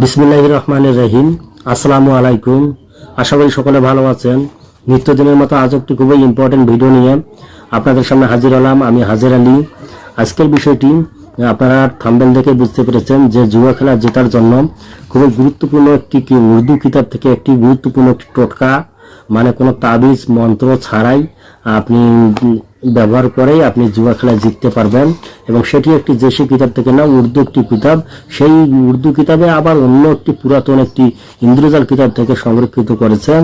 বিসমুল্লাহ রহমানের রহিম। আসসালামু আলাইকুম আশা করি সকলে ভালো আছেন। নিত্যদিনের মতো আজ একটি খুবই ইম্পর্টেন্ট ভিডিও নিয়ে আপনাদের সামনে হাজির হলাম আমি হাজির আলী। আজকের বিষয়টি, আপনারা থাম্বেল দেখে বুঝতে পেরেছেন যে জুয়া খেলা জেতার জন্য খুবই গুরুত্বপূর্ণ একটি কি উর্দু কিতাব থেকে একটি গুরুত্বপূর্ণ একটি টোটকা মানে কোনো তাবিজ, মন্ত্র ছাড়াই আপনি ব্যবহার করেই আপনি জুয়া খেলায় জিততে পারবেন। এবং সেটি একটি দেশি কিতাব থেকে না, উর্দু একটি কিতাব। সেই উর্দু কিতাবে আবার অন্য একটি পুরাতন একটি ইন্দ্রজাল কিতাব থেকে সংরক্ষিত করেছে।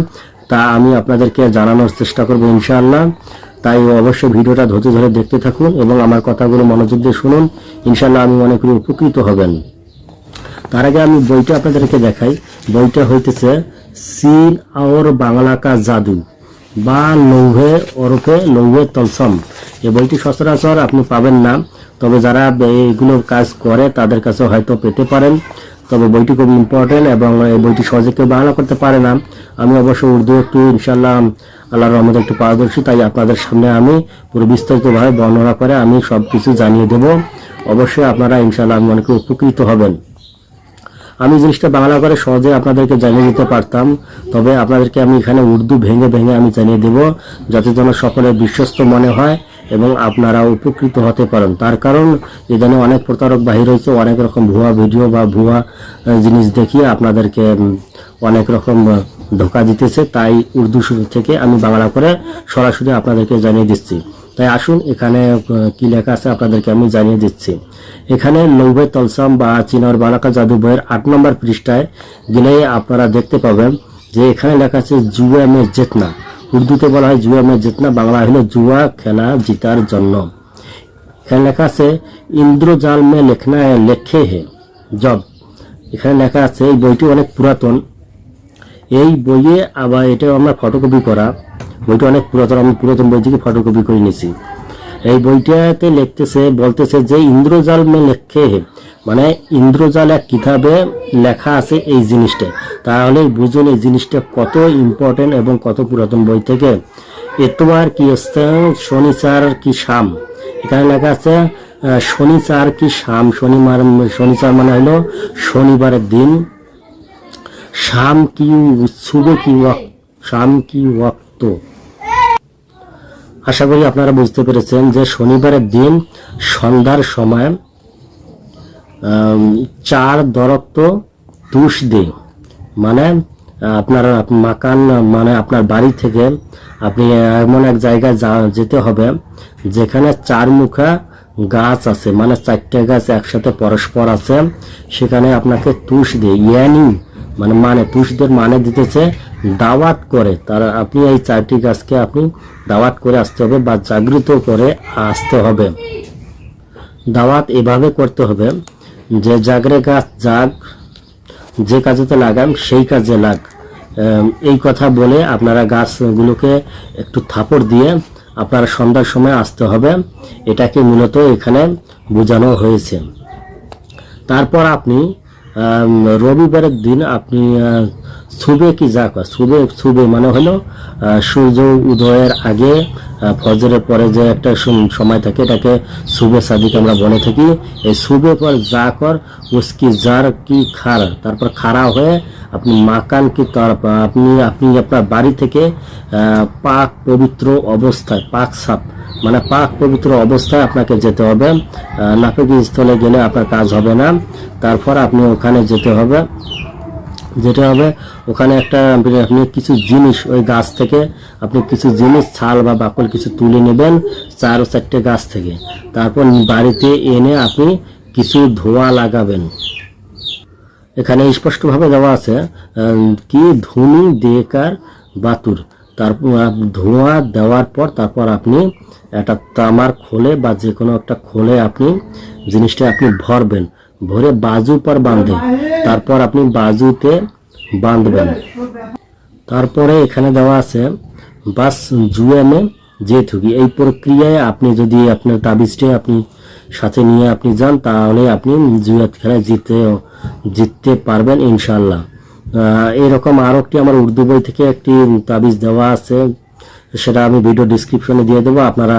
তা আমি আপনাদেরকে জানানোর চেষ্টা করব ইনশাআল্লাহ। তাই অবশ্যই ভিডিওটা ধৈর্য ধরে দেখতে থাকুন এবং আমার কথাগুলো মনোযোগ দিয়ে শুনুন। ইনশাআল্লাহ আমি মনে করি উপকৃত হবেন। তার আগে আমি বইটা আপনাদেরকে দেখাই। বইটা হইতেছে, সিন আওর বাংলা কা জাদু বা লৌহে ওরফে লৌহে তলসম এই বইটি সচরাচর আপনি পাবেন না, তবে যারা এইগুলো কাজ করে তাদের কাছে হয়তো পেতে পারেন। তবে বইটি খুব ইম্পর্টেন্ট এবং এই বইটি সহজে কেউ বাংলা করতে পারে না। আমি অবশ্য উর্দু একটু ইনশাল্লাহ আল্লাহর রহমতে একটু পারদর্শী, তাই আপনাদের সামনে আমি পুরো বিস্তারিতভাবে বর্ণনা করে আমি সব কিছু জানিয়ে দেব। অবশ্যই আপনারা ইনশাল্লাহ আমি অনেক উপকৃত হবেন। আমি জিনিসটা বাংলা করে সহজে আপনাদেরকে জানিয়ে দিতে পারতাম, তবে আপনাদেরকে আমি এখানে উর্দু ভেঙে ভেঙে আমি জানিয়ে দেব, যাতে যেন সকলের বিশ্বস্ত মনে হয় এবং আপনারা উপকৃত হতে পারেন। তার কারণ এখানে অনেক প্রতারক বাহির হয়েছে অনেক রকম ভুয়া ভিডিও বা ভুয়া জিনিস দেখিয়ে আপনাদেরকে অনেক রকম ধোকা দিতেছে। তাই উর্দু থেকে আমি বাংলা করে সরাসরি আপনাদেরকে জানিয়ে দিচ্ছি। তাই আসুন এখানে কি লেখা আছে আপনাদেরকে আমি জানিয়ে দিচ্ছি। এখানে লৌবে তলসাম বা চিনার বালাকা জাদু বইয়ের আট নম্বর পৃষ্ঠায় গেলে আপনারা দেখতে পাবেন যে এখানে লেখা আছে, জুয়া মে জেতনা। উর্দুতে বলা হয়, জুয়া মে জেতনা। বাংলা হলো, জুয়া খেলা জিতার জন্য। এখানে লেখা আছে ইন্দ্রজাল মে লেখনা লেখে হে। জব। এখানে লেখা আছে, এই বইটি অনেক পুরাতন। এই বইয়ে আবার এটা আমরা ফটোকপি করা। বইটা অনেক পুরাতন, আমি পুরাতন বই থেকে ফটোকপি করে নিয়েছি এই বইটাতে লিখতেছে, বলতেছে যে ইন্দ্রজাল মে লেখে মানে ইন্দ্রজাল এক কিতাবে লেখা আছে এই জিনিসটা। তাহলে বুঝুন এই জিনিসটা কত ইম্পর্টেন্ট এবং কত পুরাতন বই থেকে। এতবার কি হচ্ছে? শনিচার কি শাম? এখানে লেখা আছে শনিচার কি শাম? শনিবার শনিচার মানে হলো শনিবারের দিন। শাম কি সুবে কি শাম কি ওয়াক্ত? আশা করি আপনারা বুঝতে পেরেছেন যে শনিবারের দিন সন্ধ্যার সময় চার দরক্ত তুষ দে মানে আপনার মাকান মানে আপনার বাড়ি থেকে আপনি এমন এক জায়গায় যা- যেতে হবে যেখানে চার মুখা গাছ আছে। মানে চারটে গাছ একসাথে পরস্পর আছে। সেখানে আপনাকে তুষ দিয়ে, ইয়ানি মানে মানে পুরুষদের মানে দিতেছে দাওয়াত করে। তার আপনি এই চারটি গাছকে আপনি দাওয়াত করে আসতে হবে বা জাগৃত করে আসতে হবে। দাওয়াত এভাবে করতে হবে, যে জাগরে গাছ জাগ, যে কাজেতে লাগাম সেই কাজে লাগ। এই কথা বলে আপনারা গাছগুলোকে একটু থাপড় দিয়ে আপনারা সন্ধ্যার সময় আসতে হবে। এটাকে মূলত এখানে বোঝানো হয়েছে। তারপর আপনি রবিবারের দিন আপনি সুবে কি যা কয়? সুবে সুবে মানে হলো সূর্য উদয়ের আগে ফজরের পরে যে একটা সময় থাকে, এটাকে সুবে সাদিক আমরা বলে থাকি। এই সুবে পর যা কর, উসকি জার কি খার, তারপর খাড়া হয়ে আপনি মাকান কি তার আপনি আপনি আপনার বাড়ি থেকে পাক পবিত্র অবস্থায়, পাক সাপ মানে পাক পবিত্র অবস্থায় আপনাকে যেতে হবে। নাফিকি স্থলে গেলে আপনার কাজ হবে না। তারপর আপনি ওখানে যেতে হবে। যেটা হবে, ওখানে একটা আপনি কিছু জিনিস ওই গাছ থেকে, আপনি কিছু জিনিস, ছাল বা বাকল কিছু তুলে নেবেন চার ও চারটে গাছ থেকে। তারপর বাড়িতে এনে আপনি কিছু ধোয়া লাগাবেন। এখানে স্পষ্টভাবে দেওয়া আছে কি ধুনি, দেকার, বাতুর। তারপর ধোঁয়া দেওয়ার পর তারপর আপনি একটা তামার খোলে বা যে কোনো একটা খোলে আপনি জিনিসটা আপনি ভরবেন। ভরে বাজু পর বাঁধে তারপর আপনি বাজুতে বাঁধবেন। তারপরে এখানে দেওয়া আছে, বাস জুয়ামে যে থুকি এই প্রক্রিয়ায় আপনি যদি আপনার তাবিজটি আপনি সাথে নিয়ে আপনি যান, তাহলে আপনি জুয়াত খেলায় জিতে জিততে পারবেন ইনশাল্লাহ এরকম আরও একটি আমার উর্দু বই থেকে একটি তাবিজ দেওয়া আছে, সেটা আমি ভিডিও ডিসক্রিপশনে দিয়ে দেবো, আপনারা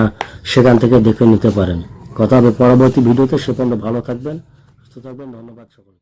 সেখান থেকে দেখে নিতে পারেন। কথা হবে পরবর্তী ভিডিওতে সে পর্যন্ত ভালো থাকবেন, সুস্থ থাকবেন, ধন্যবাদ সকলকে।